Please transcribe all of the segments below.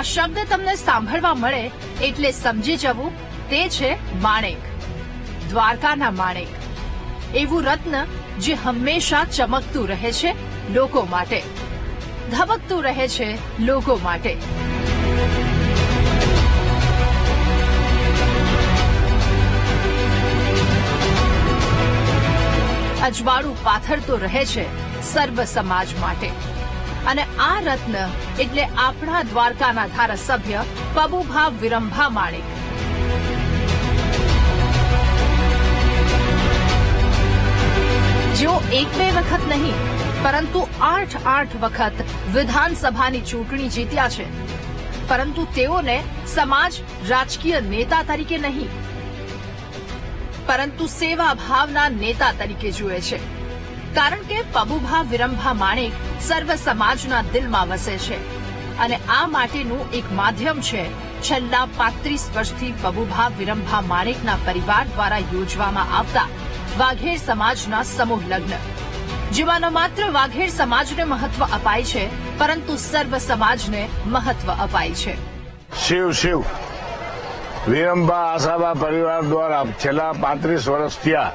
આ શબ્દ તમને સાંભળવા મળે એટલે સમજી જવું તે છે માણેક, દ્વારકાના માણેક. એવું રત્ન જે હંમેશા ચમકતું રહે છે લોકો માટે, ધબકતું રહે છે લોકો માટે. અજવાળું પાથરતો રહે છે સર્વ સમાજ માટે. અને આ રત્ન એટલે આપણા દ્વારકાના ધારાસભ્ય પબુભા વિરંભા માણેક. જેઓ એક બે વખત નહીં, પરંતુ આઠ આઠ વખત વિધાનસભાની ચૂંટણી જીત્યા છે. પરંતુ તેઓને સમાજ રાજકીય નેતા તરીકે નહીં, પરંતુ સેવા ભાવના નેતા તરીકે જુએ છે. કારણ કે પબુભા વિરંભા માણેક સર્વ સમાજના દિલમાં વસે છે. અને આ માટેનું એક માધ્યમ છે છેલ્લા પાંત્રીસ વર્ષથી પબુભા વિરંભા માણેકના પરિવાર દ્વારા યોજવામાં આવતા વાઘેર સમાજના સમૂહ લગ્ન. જેમાં માત્ર વાઘેર સમાજને મહત્વ અપાય છે, પરંતુ સર્વ સમાજને મહત્વ અપાય છે. શિવ શિવ. વિરંભા આશાબા પરિવાર દ્વારા છેલ્લા પાંત્રીસ વર્ષ થયા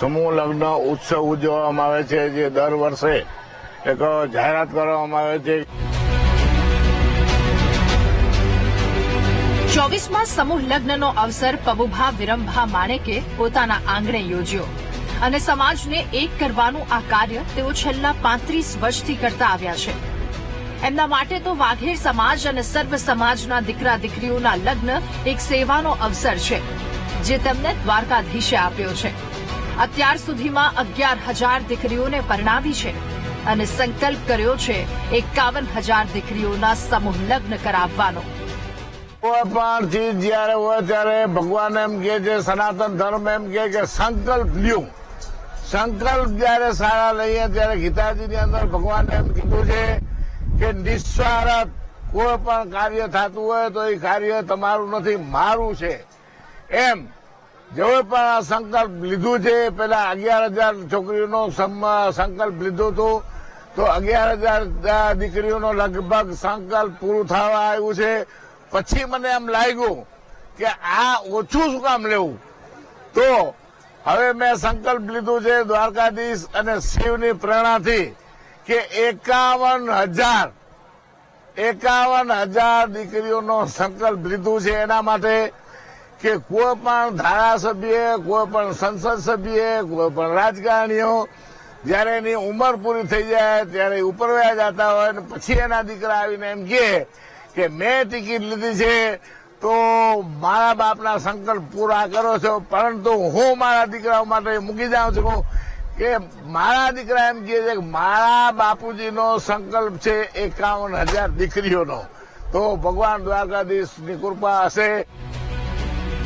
સમૂહ લગ્ન ઉત્સવ ઉજવવામાં આવે છે જે દર વર્ષે એક જાહેરાત કરવામાં આવે છે. ચોવીસમાં સમૂહ લગ્નનો અવસર પબુભા વિરંભા માણેકે પોતાના આંગણે યોજ્યો અને સમાજને એક કરવાનું આ કાર્ય તેઓ છેલ્લા પાંત્રીસ વર્ષથી કરતા આવ્યા છે. એમના માટે તો વાઘેર સમાજ અને સર્વ સમાજના દીકરા દીકરીઓના લગ્ન એક સેવાનો અવસર છે, જે તેમને દ્વારકાધીશે આપ્યો છે. અત્યાર સુધીમાં અગિયાર હજાર દીકરીઓને પરણાવી છે અને સંકલ્પ કર્યો છે એકાવન હજાર દીકરીઓના સમૂહ લગ્ન કરાવવાનો. કોઈ પણ ચીજ જયારે હોય ત્યારે ભગવાન એમ કે છે, સનાતન ધર્મ એમ કે કે સંકલ્પ લ્યો. સંકલ્પ જયારે સારા લઈએ ત્યારે ગીતાજીની અંદર ભગવાન એમ કીધું છે કે નિસ્વાર્થ કોઈ પણ કાર્ય થતું હોય તો એ કાર્ય તમારું નથી, મારું છે. એમ જેઓએ પણ આ સંકલ્પ લીધું છે. પેલા અગિયાર હજાર છોકરીઓનો સંકલ્પ લીધો હતો. તો અગિયાર હજાર દીકરીઓનો લગભગ સંકલ્પ પૂરું થવા આવ્યું છે. પછી મને એમ લાગ્યું કે આ ઓછું શું કામ લેવું? તો હવે મેં સંકલ્પ લીધું છે દ્વારકાધીશ અને શિવની પ્રેરણાથી કે એકાવન હજાર એકાવન હજાર દીકરીઓનો સંકલ્પ લીધું છે એના માટે કે કોઈ પણ ધારાસભ્ય, કોઈ પણ સંસદ સભ્ય, કોઈ પણ રાજકારણીઓ જયારે એની ઉંમર પૂરી થઈ જાય, ત્યારે ઉપરવ્યા જતા હોય અને પછી એના દીકરા આવીને એમ કહે કે મેં ટિકિટ લીધી છે, તો મારા બાપના સંકલ્પ પૂરા કરો છો, પરંતુ હું મારા દીકરાઓ માટે મૂકી જાઉં છું. કે મારા દીકરા એમ કહે છે કે મારા બાપુજીનો સંકલ્પ છે એકાવન હજાર દીકરીઓનો. તો ભગવાન દ્વારકાધીશની કૃપા હશે.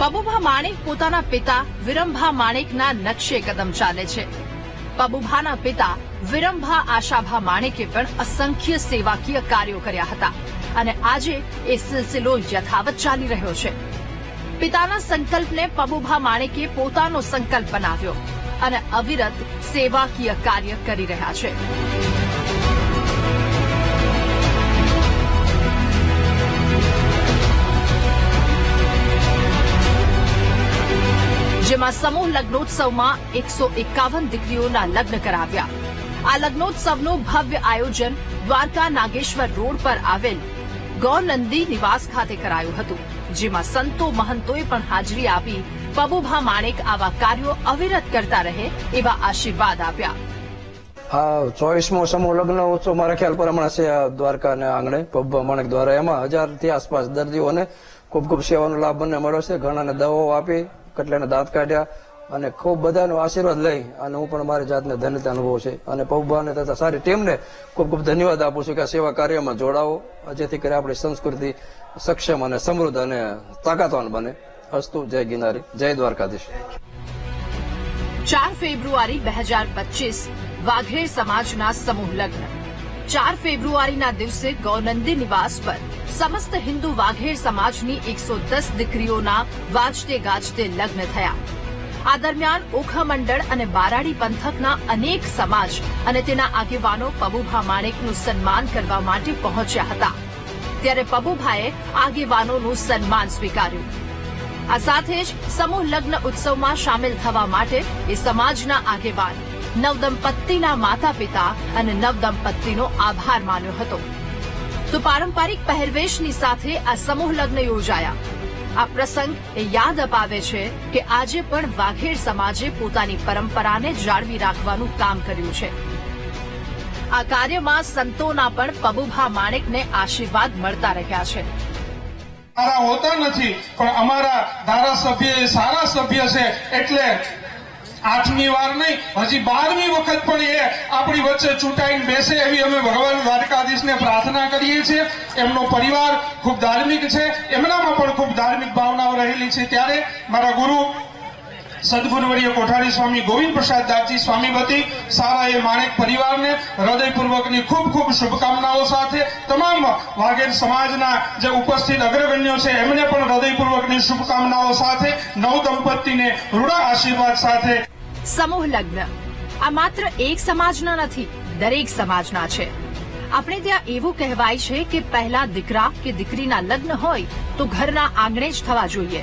પબુભા માણેક પોતાના પિતા વિરંભા માણેકના નકશે કદમ ચાલે છે. પબુભાના પિતા વિરંભા આશાભા માણેકે પણ અસંખ્ય સેવાકીય કાર્યો કર્યા હતા અને આજે એ સિલસિલો યથાવત ચાલી રહ્યો છે. પિતાના સંકલ્પને પબુભા માણેકે પોતાનો સંકલ્પ બનાવ્યો અને અવિરત સેવાકીય કાર્ય કરી રહ્યા છે. જેમાં સમૂહ લગ્નોત્સવમાં એકસો એકાવન દીકરીઓના લગ્ન કરાવ્યા. આ લગ્નોત્સવનું ભવ્ય આયોજન દ્વારકા નાગેશ્વર રોડ પર આવેલ ગૌનંદી નિવાસ ખાતે કરાયું હતું, જેમાં સંતો મહંતોએ પણ હાજરી આપી પબુભા માણેક આવા કાર્યો અવિરત કરતા રહે એવા આશીર્વાદ આપ્યા. આ ચોવીસમો સમૂહ લગ્ન ઉત્સવ મારા ખ્યાલ પ્રમાણે છે, આ દ્વારકા અને આંગણે પબ્બા માણેક દ્વારા. એમાં હજારથી આસપાસ દર્દીઓને ખૂબ ખૂબ સેવાનો લાભ બંને મળ્યો છે. ઘણાને દવાઓ આપી કેટલાને દાંત કાઢ્યા અને ખૂબ બધાનો આશીર્વાદ લઈ અને હું પણ મારી જાતને ધન્યતા અનુભવ છે. અને પૌભાને તથા સારી ટીમને ખૂબ ખૂબ ધન્યવાદ આપું છું કે આ સેવા કાર્યમાં જોડાવો જેથી કરી આપણી સંસ્કૃતિ સક્ષમ અને સમૃદ્ધ અને તાકાતવાન બને. હસ્તુ જય ગિનારી જય દ્વારકાધીશ. ચાર ફેબ્રુઆરી બે હજાર પચીસ, વાઘેર સમાજના સમૂહ લગ્ન. ચાર ફેબ્રુઆરીના દિવસે ગૌનંદી નિવાસ પર સમસ્ત હિન્દુ વાઘેર સમાજની એકસો દસ દીકરીઓના વાજતે ગાજતે લગ્ન થયા. આ દરમિયાન ઓખા મંડળ અને બારાડી પંથકના અનેક સમાજ અને તેના આગેવાનો પબુભા માણેકનું સન્માન કરવા માટે પહોંચ્યા હતા. ત્યારે પબુભાએ આગેવાનોનું સન્માન સ્વીકાર્યું. આ સાથે જ સમૂહ લગ્ન ઉત્સવમાં સામેલ થવા માટે એ સમાજના આગેવાન નવદંપત્તિના માતા પિતા અને નવદંપત્તિનો આભાર માન્યો હતો. તો પારંપરિક પહેરવેશની સાથે આ સમૂહ લગ્ન યોજાયા. આ પ્રસંગ એ યાદ અપાવે છે કે આજે પણ વાઘેર સમાજે પોતાની પરંપરાને જાળવી રાખવાનું કામ કર્યું છે. આ કાર્યમાં સંતોના પણ પબુભા માણેકને આશીર્વાદ મળતા રહ્યા છે. સારા હોતા નથી, પણ અમારા ધારાસભ્ય સારા સભ્ય છે, એટલે આઠમી વાર નહીં, હજી બારમી વખત પણ એ આપણી વચ્ચે ચૂંટાઈને બેસે એવી અમે ભગવાન દ્વારકાધીશને પ્રાર્થના કરીએ છીએ. એમનો પરિવાર ખૂબ ધાર્મિક છે. એમનામાં પણ ખૂબ ધાર્મિક ભાવનાઓ રહેલી છે. ત્યારે મારા ગુરુ સદગુરુવર્ય કોઠારી સ્વામી ગોવિંદ પ્રસાદ દાસજી સ્વામી વતી સારા એ માણેક પરિવારને હૃદયપૂર્વકની ખૂબ ખૂબ શુભકામનાઓ સાથે તમામ વાઘેર સમાજના જે ઉપસ્થિત અગ્રગણ્યો છે, એમને પણ હૃદયપૂર્વકની શુભકામનાઓ સાથે નવ દંપતીને રૂડા આશીર્વાદ સાથે સમૂહ લગ્ન. આ માત્ર એક સમાજના નથી, દરેક સમાજના છે. આપણે ત્યાં એવું કહેવાય છે કે પહેલા દીકરા કે દીકરીના લગ્ન હોય તો ઘરના આંગણે જ થવા જોઈએ.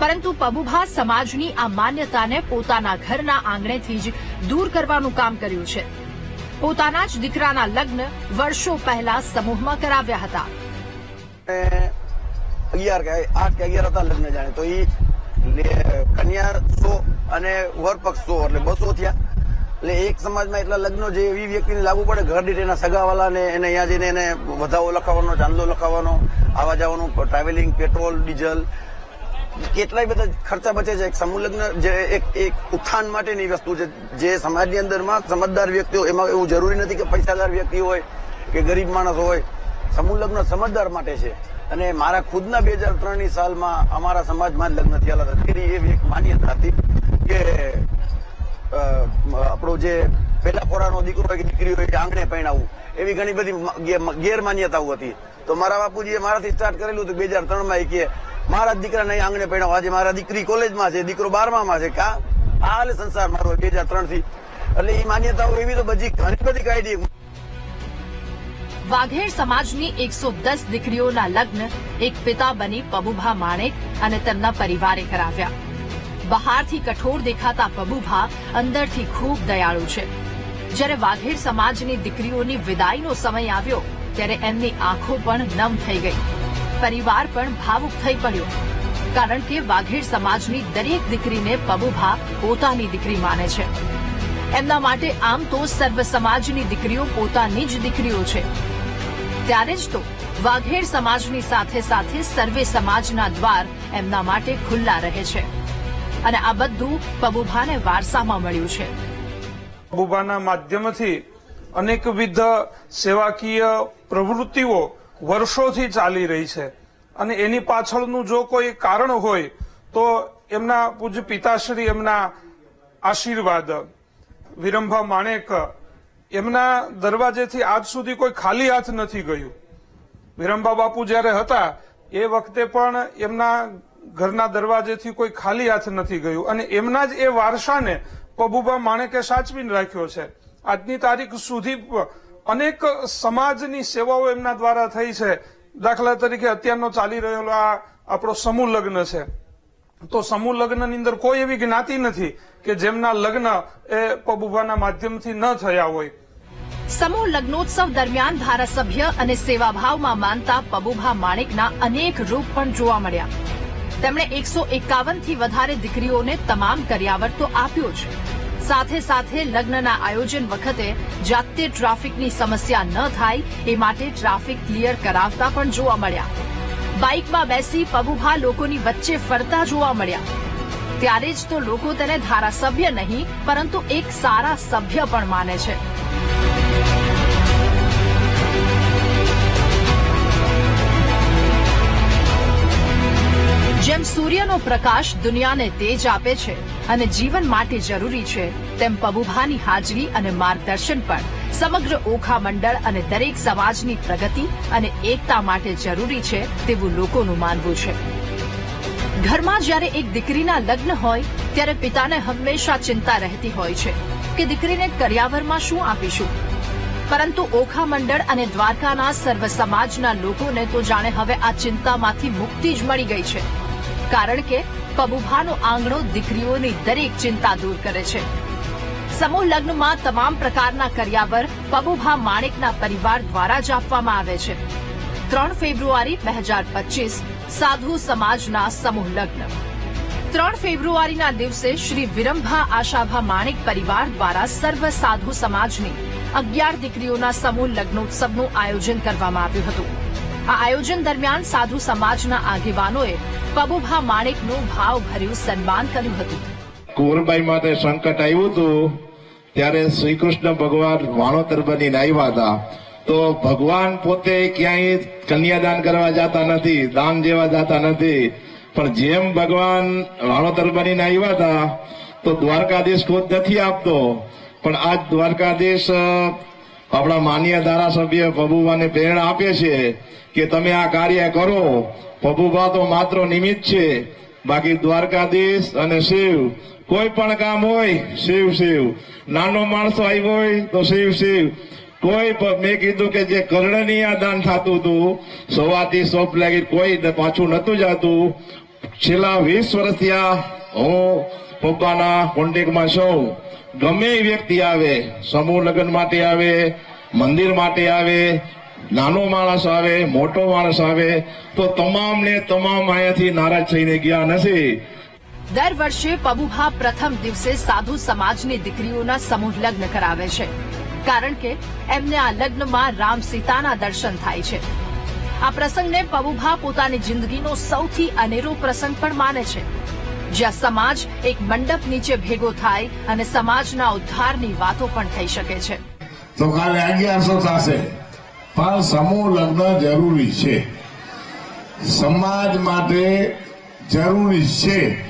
પરંતુ પબુભા સમાજની આ માન્યતાને પોતાના ઘરના આંગણેથી જ દૂર કરવાનું કામ કર્યું છે. પોતાના જ દીકરાના લગ્ન વર્ષો પહેલા સમૂહમાં કરાવ્યા હતા. અગિયાર આઠ કે અગિયાર હતા લગ્ન જાણે. તો એ કન્યા સો અને વરપક્ષ સો એટલે બસો થયા. એટલે એક સમાજમાં એટલા લગ્નો જે એવી વ્યક્તિને લાગુ પડે ઘર દીઠ એના સગાવાલા ને એને અહીંયા જઈને એને વધાવો લખાવવાનો, ચાંદલો લખાવવાનો આવવા જવાનું ટ્રાવેલિંગ પેટ્રોલ ડીઝલ કેટલાય બધા ખર્ચા બચે છે. એક સમૂહ લગ્ન જે એક એક ઉત્થાન માટેની વસ્તુ છે. જે સમાજની અંદરમાં સમજદાર વ્યક્તિઓ, એમાં એવું જરૂરી નથી કે પૈસાદાર વ્યક્તિ હોય કે ગરીબ માણસ હોય. સમૂહ લગ્ન સમજદાર માટે છે. અને મારા ખુદના બે હજાર ત્રણની સાલમાં અમારા સમાજમાં જ લગ્ન થયેલા હતા. તેની એવી એક માન્યતા હતી. કે આપણો જે પેલા ખોરાનો દીકરો હોય કે દીકરી હોય આંગણે પહેણાવું એવી ઘણી બધી ગેરમાન્યતાઓ હતી. તો મારા બાપુજીએ મારાથી સ્ટાર્ટ કરેલું હતું બે હજાર ત્રણમાં. એ કે, મારા દીકરા દીકરાને અહીં આંગણે પહેણાવો આજે મારા દીકરી કોલેજમાં છે, દીકરો બારમામાં છે. કા? હાલે સંસાર મારો બે હજાર ત્રણથી એટલે એ માન્યતાઓ એવી તો બધી, ઘણી બધી કાઢી. વાઘેર સમાજની એકસો દસ દીકરીઓના લગ્ન એક પિતા બની પબુભા માણેક અને તેમના પરિવારે કરાવ્યા. બહારથી કઠોર દેખાતા પબુભા અંદરથી ખૂબ દયાળુ છે. જ્યારે વાઘેર સમાજની દીકરીઓની વિદાયનો સમય આવ્યો, ત્યારે એમની આંખો પણ નમ થઈ ગઈ. પરિવાર પણ ભાવુક થઈ પડ્યો. કારણ કે વાઘેર સમાજની દરેક દીકરીને પબુભા પોતાની દીકરી માને છે. એમના માટે આમ તો સર્વ સમાજની દીકરીઓ પોતાની જ દીકરીઓ છે. ત્યારે જ તો વાઘેર સમાજની સાથે સાથે સર્વે સમાજના દ્વાર એમના માટે ખુલ્લા રહે છે. અને આ બધું પબુભાને વારસામાં મળ્યું છે. પબુભાના માધ્યમથી અનેકવિધ સેવાકીય પ્રવૃત્તિઓ વર્ષોથી ચાલી રહી છે. અને એની પાછળનું જો કોઈ કારણ હોય, તો એમના પૂજ્ય પિતાશ્રી એમના આશીર્વાદ. વિરંભા માણેક, એમના દરવાજેથી આજ સુધી કોઈ ખાલી હાથ નથી ગયું. વિરંભા બાપુ જ્યારે હતા, એ વખતે પણ એમના ઘરના દરવાજેથી કોઈ ખાલી હાથ નથી ગયું. અને એમના જ એ વારસાને પબુબા માણેકે સાચવીને રાખ્યો છે. આજની તારીખ સુધી અનેક સમાજની સેવાઓ એમના દ્વારા થઈ છે. દાખલા તરીકે અત્યારનો ચાલી રહેલો આ આપણો સમૂહ લગ્ન છે. તો સમૂહ લગ્નની અંદર કોઈ એવી જ્ઞાતિ નથી કે જેમના લગ્ન એ પબુભાના માધ્યમથી ન થયા હોય. સમૂહ લગ્નોત્સવ દરમિયાન ધારાસભ્ય અને સેવાભાવમાં માનતા પબુભા માણેકના અનેક રૂપ પણ જોવા મળ્યા. તેમણે એકસો એકાવનથી વધારે દીકરીઓને તમામ કર્યાવર તો આપ્યો જ સાથે સાથે લગ્નના આયોજન વખતે જાતે ટ્રાફિકની સમસ્યા ન થાય એ માટે ટ્રાફિક ક્લિયર કરાવતા પણ જોવા મળ્યા. બાઇકમાં બેસી પબુભા લોકોની વચ્ચે ફરતા જોવા મળ્યા. ત્યારે જ તો લોકો તેને ધારાસભ્ય નહીં, પરંતુ એક સારા સભ્ય પણ માને છે. જેમ સૂર્યનો પ્રકાશ દુનિયાને તેજ આપે છે અને જીવન માટે જરૂરી છે, તેમ પબુભાની હાજરી અને માર્ગદર્શન પણ. સમગ્ર ઓખા મંડળ અને દરેક સમાજની પ્રગતિ અને એકતા માટે જરૂરી છે તેવું લોકોનું માનવું છે. ઘરમાં જ્યારે એક દીકરીના લગ્ન હોય, ત્યારે પિતાને હંમેશા ચિંતા રહેતી હોય છે કે દીકરીને કર્યાવરમાં શું આપીશું? પરંતુ ઓખા મંડળ અને દ્વારકાના સર્વ સમાજના લોકોને તો જાણે હવે આ ચિંતામાંથી મુક્તિ જ મળી ગઈ છે. કારણ કે પબુભાનો આંગણો દીકરીઓની દરેક ચિંતા દૂર કરે છે. સમૂહ લગ્નમાં તમામ પ્રકારના કર્યાવર પબુભા માણેકના પરિવાર દ્વારા જ આપવામાં આવે છે. ત્રણ ફેબ્રુઆરી બે હજાર પચીસ, સાધુ સમાજના સમૂહ લગ્ન. ત્રણ ફેબ્રુઆરીના દિવસે શ્રી વિરંભા આશાભા માણેક પરિવાર દ્વારા સર્વ સાધુ સમાજની અગિયાર દીકરીઓના સમૂહ લગ્નોત્સવનું આયોજન કરવામાં આવ્યું હતું. આ આયોજન દરમિયાન સાધુ સમાજના આગેવાનોએ પબુભા માણેકનું ભાવભર્યું સન્માન કર્યું હતું. કુંવરબાઈ માટે સંકટ આવ્યું હતું, ત્યારે શ્રી કૃષ્ણ ભગવાન વાણોતર બનીને આવ્યા હતા. તો ભગવાન પોતે ક્યાંય કન્યાદાન કરવા જતા નથી, દાન જેવા જતા નથી. પણ જેમ ભગવાન વાણોતર બનીને આવ્યા હતા, તો દ્વારકાધીશ ખુદ નથી આપતો. પણ આજ દ્વારકાધીશ આપણા માન્ય ધારાસભ્ય પબુભાને પ્રેરણા આપે છે કે તમે આ કાર્ય કરો. પબુભા તો માત્ર નિમિત્ત છે. બાકી દ્વારકાધીશ અને શિવ, કોઈ પણ કામ હોય, શિવ શિવ. નાનો માણસો આવ્યો હોય તો શિવ શિવ. કોઈ મેં કીધું કે જે કરણની આ દાન થતું હતું સવાથી સોપ લાગી કોઈ પાછું નતું જતું. છેલ્લા વીસ વર્ષથી આ હું પપ્પાના કોન્ટેક્ટમાં છું. ગમે એ વ્યક્તિ આવે, સમૂહ લગ્ન માટે આવે, મંદિર માટે આવે, નાનો માણસ આવે, મોટો માણસ આવે, તો તમામને તમામ અહીંયાથી નારાજ થઈને ગયા નથી. દર વર્ષે પબુભા પ્રથમ દિવસે સાધુ સમાજની દીકરીઓના સમૂહ લગ્ન કરાવે છે. કારણ કે એમને આ લગ્નમાં રામ સીતાના દર્શન થાય છે. આ પ્રસંગને પબુભા પોતાની જિંદગીનો સૌથી અનેરો પ્રસંગ પણ માને છે. જ્યાં સમાજ એક મંડપ નીચે ભેગો થાય અને સમાજના ઉદ્ધારની વાતો પણ થઈ શકે છે. તો કાલે અગિયારસો થશે પણ સમૂહ લગ્ન જરૂરી છે. સમાજ માટે જરૂરી છે.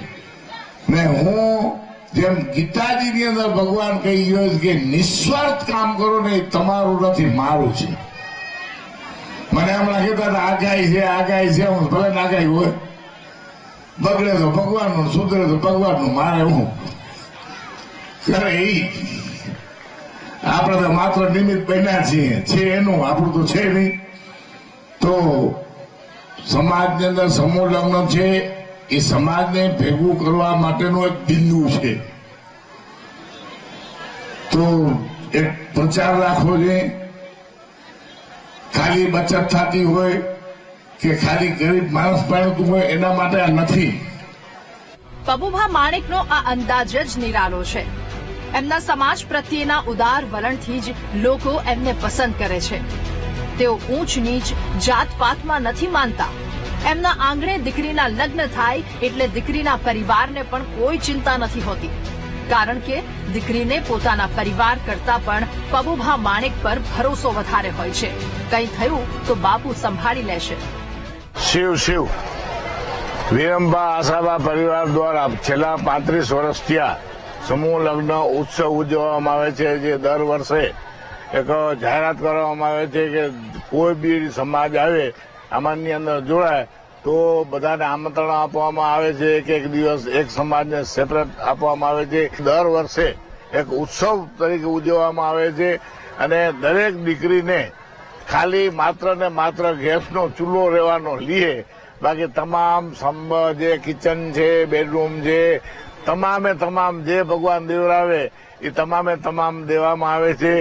ને હું જેમ ગીતાજીની અંદર ભગવાન કહી ગયો છે કે નિસ્વાર્થ કામ કરો ને એ તમારું નથી, મારું છે. મને હમણાં લાગે હતા, આગાહી છે આગાહી છે. હું ભલે આગાહી હોય. બગડે તો ભગવાનનું, સુધરે તો ભગવાનનું, મારે હું? કરે એ આપણે તો માત્ર નિમિત્ત બન્યા છીએ. છે એનું, આપણું તો છે નહીં. તો સમાજની અંદર સમૂહ લગ્ન છે, એ સમાજને ભેગું કરવા માટેનું એક બિંદુ છે. તો એક પ્રચાર રાખવો જોઈએ ખાલી બચત થતી હોય કે ખાલી ગરીબ માણસ પાડતું હોય એના માટે આ નથી. પબુભા માણેકનો આ અંદાજ જ નિરાળો છે. એમના સમાજ પ્રત્યેના ઉદાર વલણથી જ લોકો એમને પસંદ કરે છે. તેઓ ઊંચ નીચ, જાત પાતમાં નથી માનતા. એમના આંગણે દીકરીના લગ્ન થાય એટલે દીકરીના પરિવારને પણ કોઈ ચિંતા નથી હોતી. કારણ કે દીકરીને પોતાના પરિવાર કરતા પણ પબુભા માણેક પર ભરોસો વધારે હોય છે. કંઈ થયું તો બાપુ સંભાળી લેશે. શિવ શિવ. વિરંબા આશાબા પરિવાર દ્વારા છેલ્લા પાંત્રીસ વર્ષ થયા સમૂહ લગ્ન ઉત્સવ ઉજવવામાં આવે છે જે દર વર્ષે એક જાહેરાત કરવામાં આવે છે કે કોઈ બી સમાજ આવે, આમાંની અંદર જોડાય, તો બધાને આમંત્રણ આપવામાં આવે છે એક એક દિવસ એક સમાજને સેપરેટ આપવામાં આવે છે. દર વર્ષે એક ઉત્સવ તરીકે ઉજવવામાં આવે છે અને દરેક દીકરીને ખાલી માત્ર ને માત્ર ગેસનો ચૂલો રહેવાનો લીએ. બાકી તમામ જે કિચન છે બેડરૂમ છે, તમામે તમામ જે ભગવાન દેવરાવે એ તમામે તમામ દેવામાં આવે છે.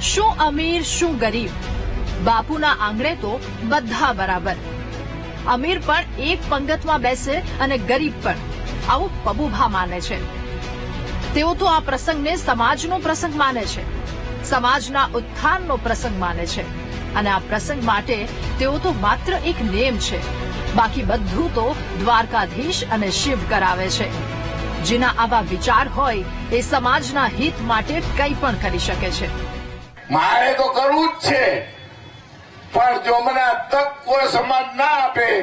શું અમીર, શું ગરીબ? બાપુના આંગણે તો બધા બરાબર. અમીર પણ એક પંગતમાં બેસે અને ગરીબ પણ. આવું પબુભા માને છે. તેઓ તો આ પ્રસંગને સમાજનો પ્રસંગ માને છે. સમાજના ઉત્થાનનો પ્રસંગ માને છે. અને આ પ્રસંગ માટે તેઓ તો માત્ર એક નેમ છે. બાકી બધું તો દ્વારકાધીશ અને શિવ કરાવે છે. જેના આવા વિચાર હોય એ સમાજના હિત માટે કંઈ પણ કરી શકે છે. મારે તો કરવું જ છે. પણ જો મને તક કોઈ સમાજ ના આપે,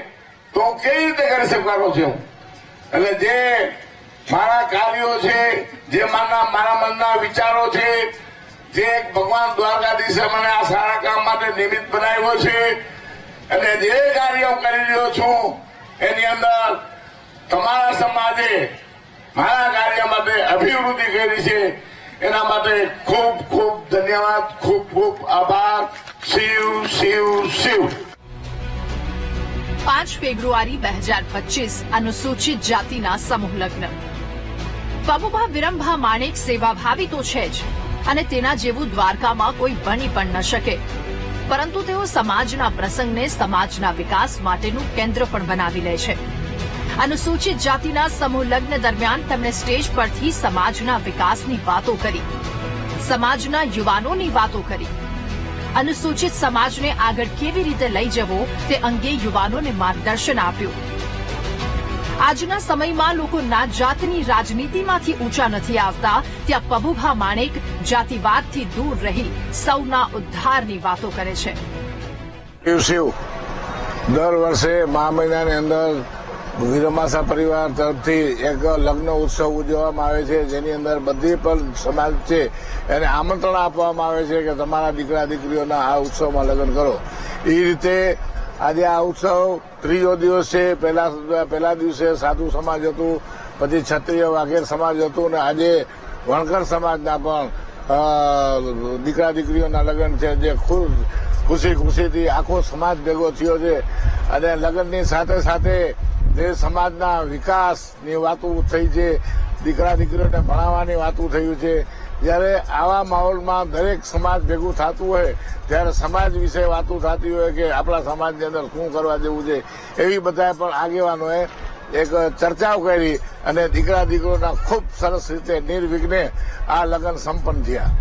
તો કેવી રીતે કરી શકવાનો છે? એટલે જે મારા કાર્યો છે, જે મારા મારા મનના વિચારો છે જે ભગવાન દ્વારકાધીશે મને આ સારા કામ માટે નિમિત્ત બનાવ્યો છે અને જે કાર્ય કરી રહ્યો છું, એની અંદર તમારા સમાજે મારા કાર્ય માટે અભિવૃદ્ધિ કરી છે. એના માટે ખૂબ ખૂબ ધન્યવાદ, ખૂબ ખૂબ આભાર. શિવ શિવ શિવ પાંચ ફેબ્રુઆરી બે હજાર પચીસ અનુસૂચિત જાતિના સમૂહ લગ્ન. પબુભા વિરંભા માણેક સેવાભાવી તો છે જ. અને તેના જેવું દ્વારકામાં કોઈ બની પણ ન શકે. પરંતુ તેઓ સમાજના પ્રસંગને સમાજના વિકાસ માટેનું કેન્દ્ર પણ બનાવી લે છે. અનુસૂચિત જાતિના સમૂહ લગ્ન દરમિયાન તેમણે સ્ટેજ પરથી સમાજના વિકાસની વાતો કરી. સમાજના યુવાનોની વાતો કરી. અનુસૂચિત સમાજને આગળ કેવી રીતે લઈ જવો તે અંગે યુવાનોને માર્ગદર્શન આપ્યું. આજના સમયમાં લોકો નાત જાતની રાજનીતિમાંથી ઊંચા નથી આવતા. ત્યાં પબુભા માણેક જાતિવાદથી દૂર રહી સૌના ઉદ્ધારની વાતો કરે છે. શિવ દર વર્ષે મહા મહિનાની અંદર વિરમાસા પરિવાર તરફથી એક લગ્ન ઉત્સવ ઉજવવામાં આવે છે. જેની અંદર બધી પણ સમાજ છે એને આમંત્રણ આપવામાં આવે છે કે તમારા દીકરા દીકરીઓના આ ઉત્સવમાં લગ્ન કરો. એ રીતે આજે આ ઉત્સવ ત્રીજો દિવસ છે પહેલા પહેલા દિવસે સાધુ સમાજ હતું, પછી ક્ષત્રિય વાઘેર સમાજ હતું અને આજે વણકર સમાજના પણ દીકરા દીકરીઓના લગ્ન છે જે ખુશ, ખુશી ખુશીથી આખો સમાજ ભેગો થયો છે. અને લગ્નની સાથે સાથે જે સમાજના વિકાસની વાતો થઈ છે, દીકરા દીકરીઓને ભણાવવાની વાતો થયું છે જ્યારે આવા માહોલમાં દરેક સમાજ ભેગું થતું હોય, ત્યારે સમાજ વિશે વાતો થતી હોય કે આપણા સમાજની અંદર શું કરવા જેવું છે, એવી બધા પણ આગેવાનોએ એક ચર્ચાઓ કરી અને દીકરા દીકરોના ખૂબ સરસ રીતે નિર્વિઘ્ને આ લગ્ન સંપન્ન થયા.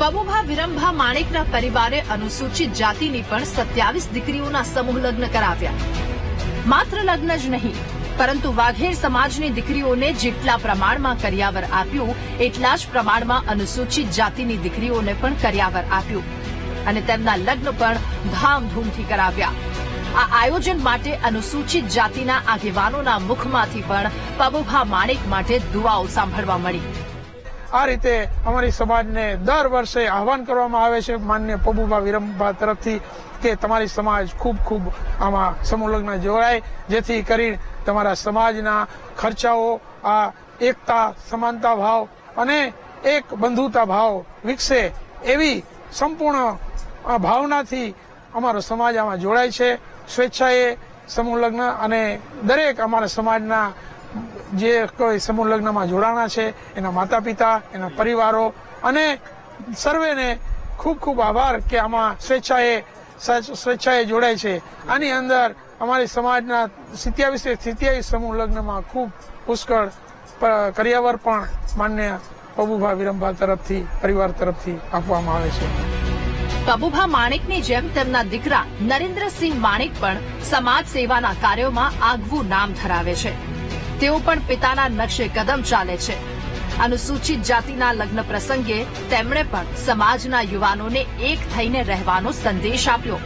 પબુભા વિરંભા માણેકના પરિવારે અનુસૂચિત જાતિની પણ સત્યાવીસ દીકરીઓના સમૂહ લગ્ન કરાવ્યા. માત્ર લગ્ન જ નહીં પરંતુ વાઘેર સમાજની દીકરીઓને જેટલા પ્રમાણમાં કરિયાવર આપ્યું, એટલા જ પ્રમાણમાં અનુસૂચિત જાતિની દીકરીઓને પણ કરિયાવર આપ્યું. અને તેમના લગ્ન પણ ધામધૂમથી કરાવ્યા. આ આયોજન માટે અનુસૂચિત જાતિના આગેવાનોના મુખમાંથી પણ પબુભા માણેક માટે દુઆઓ સાંભળવા મળી. આ રીતે અમારી સમાજને દર વર્ષે આહવાન કરવામાં આવે છે. માન્ય પબુભા વિરમભા તરફથી કે તમારી સમાજ ખૂબ ખૂબ આમાં સમુલગ્ન જોડાય, જેથી કરી તમારા સમાજના ખર્ચાઓ, આ એકતા, સમાનતા ભાવ અને એક બંધુતા ભાવ વિકસે એવી સંપૂર્ણ ભાવનાથી અમારો સમાજ આમાં જોડાય છે. સ્વેચ્છાએ સમૂહ લગ્ન અને દરેક અમારા સમાજના જે કોઈ સમૂહ લગ્નમાં જોડાણા છે, એના માતા પિતા એના પરિવારો અને સર્વેને ખૂબ ખૂબ આભાર કે આમાં સ્વેચ્છાએ સ્વેચ્છાએ જોડાય છે. આની અંદર અમારી સમાજના સિત્યાવીસ સિત્યાવીસ સમૂહ લગ્નમાં ખૂબ પુષ્કળ કર્યાવર પણ માન્ય પબુભા વિરંભા તરફથી, પરિવાર તરફથી આપવામાં આવે છે. પબુભા માણેકની જેમ તેમના દીકરા નરેન્દ્રસિંહ માણેક પણ સમાજ સેવાના કાર્યોમાં આગવું નામ ધરાવે છે. તેઓ પણ પિતાના નકશે કદમ ચાલે છે. અનુસૂચિત જાતિના લગ્ન પ્રસંગે તેમણે પણ સમાજના યુવાનોને એક થઈને રહેવાનો સંદેશ આપ્યો.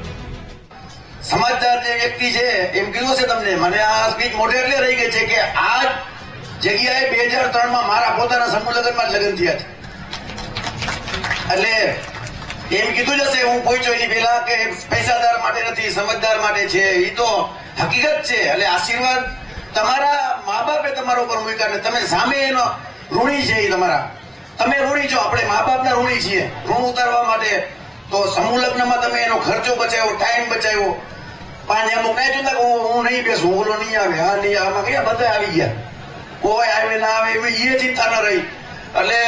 સમજદાર જે વ્યક્તિ છે, એમ કીધું છે તમને. મને આ સ્પીચ મોઢે એટલે રહી ગઈ છે કે આ જગ્યાએ બે હજાર ત્રણમાં મારા પોતાના સમૂહ લગ્નમાં લગ્ન થયા છે. એટલે એમ કીધું જશે હું પહોંચ્યો એની પેલા કે પૈસાદાર માટે નથી, સમજદાર માટે છે. એ તો હકીકત છે. એટલે આશીર્વાદ તમારા મા બાપે તમારા ઉપર મૂક્યા ને તમે સામે એનો ઋણી છે એ તમારા. તમે ઋણી છો, આપણે મા બાપના ઋણી છીએ. ઋણ ઉતારવા માટે તો સમૂહ લગ્નમાં તમે એનો ખર્ચો બચાવ્યો ટાઈમ બચાવ્યો. પાંચ અમુક નહીં જોતા હું નહીં બેસું ઓલો નહીં આવે. હા નહીં, આમાં કયા બધા આવી ગયા? કોઈ આવે, ના આવે, એવી એ ચિંતા ન રહી. એટલે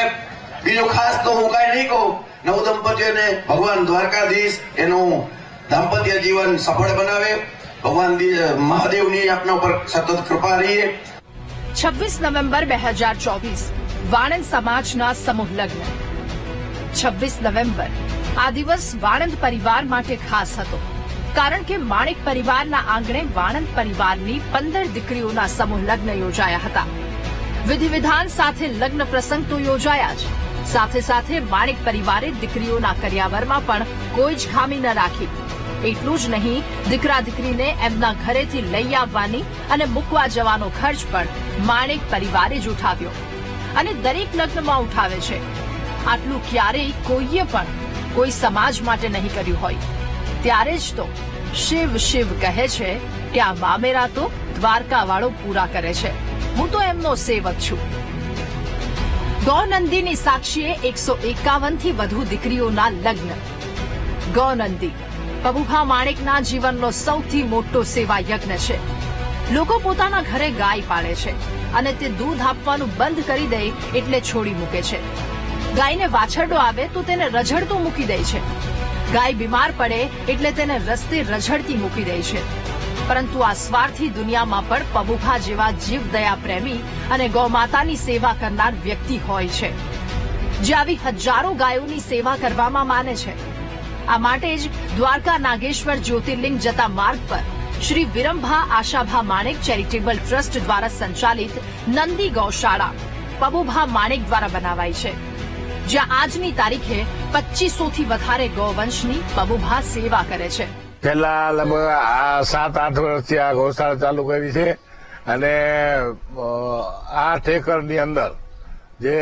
બીજું ખાસ તો હું કાંઈ નહીં કહું. નવ દંપતીઓને ભગવાન દ્વારકાધીશ, એનું દાંપત્ય જીવન સફળ બનાવે. ભગવાન મહાદેવની આપના ઉપર સતત કૃપા રહીએ. છવ્વીસ નવેમ્બર બે હજાર ચોવીસ, વાણંદ સમાજના સમૂહ લગ્ન. છવ્વીસ નવેમ્બર, આ દિવસ વાણંદ પરિવાર માટે ખાસ હતો. કારણ કે માણેક પરિવારના આંગણે વાણંદ પરિવારની પંદર દીકરીઓના સમૂહ લગ્ન યોજાયા હતા. વિધિ વિધાન સાથે લગ્ન પ્રસંગ તો યોજાયા જ. સાથે સાથે માણેક પરિવારે દીકરીઓના કર્યાવરમાં પણ કોઈ જ ખામી ન રાખી. એટલું જ નહીં, દીકરા દીકરીને એમના ઘરેથી લઈ આવવાની અને મૂકવા જવાનો ખર્ચ પણ માણેક પરિવારે જ ઉઠાવ્યો અને દરેક લગ્નમાં ઉઠાવે છે. આટલું ક્યારેય કોઈએ પણ કોઈ સમાજ માટે નહીં કર્યું હોય. ત્યારે જ તો શિવ શિવ કહે છે કે આ મામેરા તો દ્વારકા વાળો પૂરા કરે છે. હું તો એમનો સેવક છું. ગૌનંદીની સાક્ષીએ એકસો એકાવનથી વધુ દીકરીઓના લગ્ન. ગૌનંદી પબુભા માણેકના જીવનનો સૌથી મોટો સેવા યજ્ઞ છે. લોકો પોતાના ઘરે ગાય પાળે છે અને તે દૂધ આપવાનું બંધ કરી દે એટલે છોડી મૂકે છે. ગાયને વાછરડો આવે તો તેને રઝડતું મૂકી દે છે. ગાય બીમાર પડે એટલે તેને રસ્તે રઝડતી મૂકી દે છે. પરંતુ આ સ્વાર્થી દુનિયામાં પણ પબુભા જેવા જીવદયા પ્રેમી અને ગૌમાતાની સેવા કરનાર વ્યક્તિ હોય છે. જે આવી હજારો ગાયોની સેવા કરવામાં માને છે. આ માટે જ દ્વારકા નાગેશ્વર જ્યોતિર્લિંગ જતા માર્ગ પર શ્રી વિરંભા આશાભા માણેક ચેરિટેબલ ટ્રસ્ટ દ્વારા સંચાલિત નંદી ગૌશાળા પબુભા માણેક દ્વારા બનાવાઈ છે. જ્યાં આજની તારીખે પચીસો થી વધારે ગૌવંશની પબુભા સેવા કરે છે. છેલ્લા લગભગ સાત આઠ વર્ષથી આ ગૌશાળા ચાલુ કરી છે અને આ આઠ એકરની અંદર જે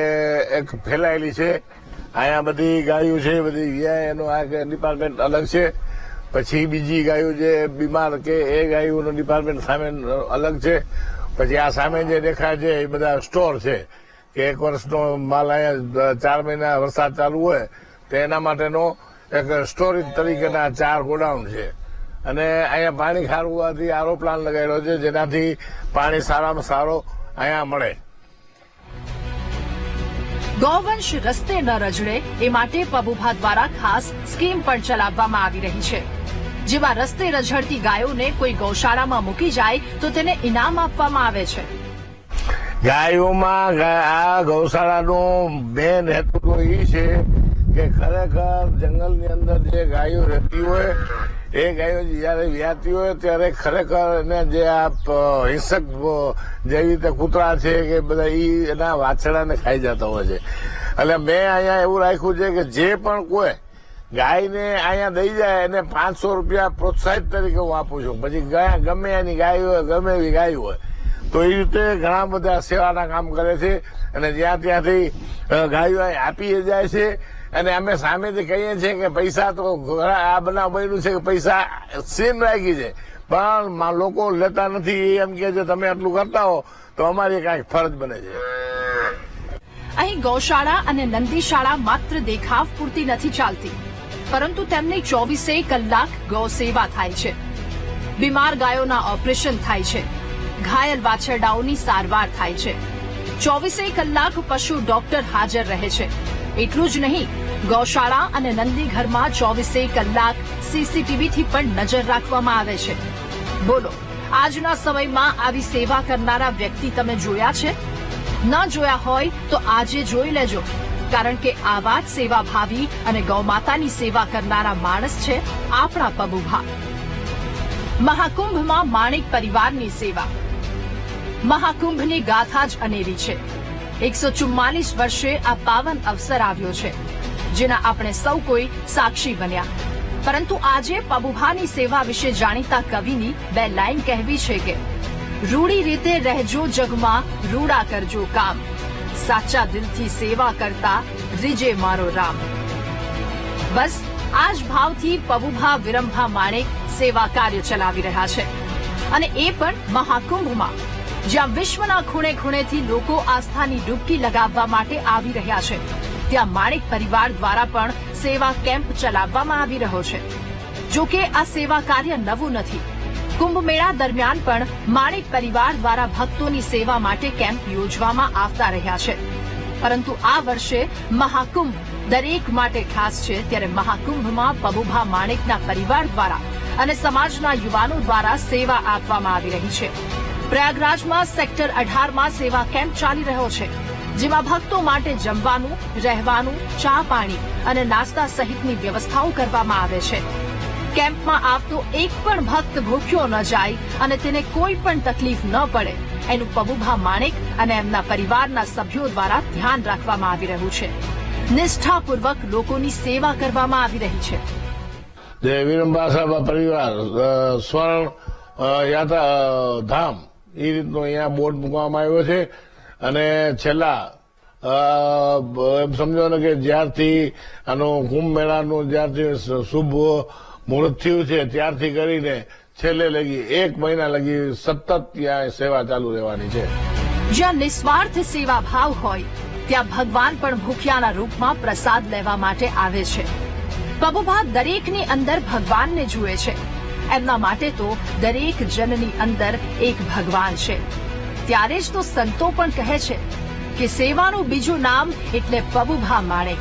એક ફેલાયેલી છે અહીંયા બધી ગાયો છે, બધી એનું આ ડિપાર્ટમેન્ટ અલગ છે. પછી બીજી ગાયો જે બીમાર કે એ ગાયોનું ડિપાર્ટમેન્ટ સામે અલગ છે. પછી આ સામે જે દેખાય છે, એ બધા સ્ટોર છે. કે એક વર્ષનો માલ અહીંયા ચાર મહિના વરસાદ ચાલુ હોય, તો એના માટેનો એક સ્ટોરેજ તરીકેના ચાર ગોડાઉન છે. અને અહીંયા પાણી ખારું હોવાથી આરો પ્લાન લગાવેલો છે, જેનાથી પાણી સારામાં સારો અહીંયા મળે. ગૌવંશ રસ્તે ન રજડે એ માટે પબુભા દ્વારા ખાસ સ્કીમ પણ ચલાવવામાં આવી રહી છે. જેમાં રસ્તે રઝળતી ગાયોને કોઈ ગૌશાળામાં મૂકી જાય તો તેને ઇનામ આપવામાં આવે છે. ગાયોમાં આ ગૌશાળાનો મેન હેતુ તો એ છે કે ખરેખર જંગલની અંદર જે ગાયો રહેતી હોય એ ગાયો જયારે વ્યાતી હોય ત્યારે ખરેખર એને જે આ હિંસક જેવી રીતે કૂતરા છે કે બધા ઈ એના વાછડાને ખાઈ જતા હોય છે. એટલે મેં અહીંયા એવું રાખ્યું છે કે જે પણ કોઈ ગાયને અહીંયા દઈ જાય એને પાંચસો રૂપિયા પ્રોત્સાહિત તરીકે હું આપું છું. પછી ગયા, ગમે એની ગાય હોય, ગમે એવી ગાય હોય, તો એ રીતે ઘણા બધા સેવાના કામ કરે છે અને જ્યાં ત્યાંથી ગાયો આપી જાય છે. અને અમે સામેથી કહીએ છીએ કે પૈસા તો આ બનાવ બન્યું છે કે પૈસા સીમ રાખી છે. પણ લોકો લેતા નથી એમ કે છે, તમે આટલું કરતા હો, તો અમારી કાંઈક ફરજ બને છે. અહીં ગૌશાળા અને નંદીશાળા માત્ર દેખાવ પૂરતી નથી ચાલતી. પરંતુ તેમની ચોવીસે કલાક ગૌ સેવા થાય છે. બીમાર ગાયોના ઓપરેશન થાય છે. ઘાયલ વાછરડાઓની સારવાર થાય છે. ચોવીસે કલાક પશુ ડોક્ટર હાજર રહે છે. એટલું જ નહીં, ગૌશાળા અને નંદી ઘરમાં ચોવીસેય કલાક સીસીટીવીથી પણ નજર રાખવામાં આવે છે. બોલો, આજના સમયમાં આવી સેવા કરનારા વ્યક્તિ તમે જોયા છે? ન જોયા હોય તો આજે જોઈ લેજો, કારણ કે આવા જ સેવાભાવી અને ગૌમાતાની સેવા કરનારા માણસ છે આપણા પબુભા. મહાકુંભમાં માણિક પરિવારની સેવા. મહાકુંભની ગાથા જ અનેરી છે. એકસો ચુમ્માલીસ વર્ષે આ પાવન અવસર આવ્યો છે, જેના આપણે સૌ કોઈ સાક્ષી બન્યા. પરંતુ આજે પબુભાની સેવા વિશે જાણીતા કવિની બે લાઈન કહેવી છે કે, રૂડી રીતે રહેજો જગમાં, રૂડા કરજો કામ. સાચા દિલથી સેવા કરતા રીજે મારો રામ. બસ, આ જ ભાવથી પબુભા વિરંભા માણેક સેવા કાર્ય ચલાવી રહ્યા છે. અને એ પણ મહાકુંભમાં. જ્યાં વિશ્વના ખૂણે ખૂણેથી લોકો આસ્થાની ડૂબકી લગાવવા માટે આવી રહ્યા છે. ત્યાં માણેક પરિવાર દ્વારા પણ સેવા કેમ્પ ચલાવવામાં આવી રહ્યો છે. જોકે આ સેવા કાર્ય નવું નથી. કુંભ દરમિયાન પણ માણેક પરિવાર દ્વારા ભક્તોની સેવા માટે કેમ્પ યોજવામાં આવતા રહ્યા છે. પરંતુ આ વર્ષે મહાકુંભ દરેક માટે ખાસ છે. ત્યારે મહાકુંભમાં પબુભા માણેકના પરિવાર દ્વારા અને સમાજના યુવાનો દ્વારા સેવા આપવામાં આવી રહી છે. પ્રયાગરાજમાં સેક્ટર અઢારમાં સેવા કેમ્પ ચાલી રહ્યો છે, જેમાં ભક્તો માટે જમવાનું, રહેવાનું, ચા પાણી અને નાસ્તા સહિતની વ્યવસ્થાઓ કરવામાં આવે છે. કેમ્પમાં આવતો એક પણ ભક્ત ભૂખ્યો ન જાય અને તેને કોઈ પણ તકલીફ ન પડે, એનું પબુભા માણેક અને એમના પરિવારના સભ્યો દ્વારા ધ્યાન રાખવામાં આવી રહ્યું છે. નિષ્ઠાપૂર્વક લોકોની સેવા કરવામાં આવી રહી છે. પરિવાર સ્વર્ણ યાત્રા ધામ એ રીતનો અહીંયા બોર્ડ મૂકવામાં આવ્યો છે. અને છેલ્લા એમ સમજો ને કે જ્યારથી આનો કુંભ મેળાનું જ્યારથી શુભ મુહૂર્ત થયું છે, ત્યારથી કરીને છેલ્લે લગી એક મહિના લગી સતત ત્યાં સેવા ચાલુ રહેવાની છે. જ્યાં નિસ્વાર્થ સેવા ભાવ હોય, ત્યાં ભગવાન પણ ભૂખ્યાના રૂપમાં પ્રસાદ લેવા માટે આવે છે. પબુભા દરેકની અંદર ભગવાનને જુએ છે. એમના માટે તો દરેક જનની અંદર એક ભગવાન છે. ત્યારે જ તો સંતો પણ કહે છે કે સેવાનું બીજું નામ એટલે પબુભા માણેક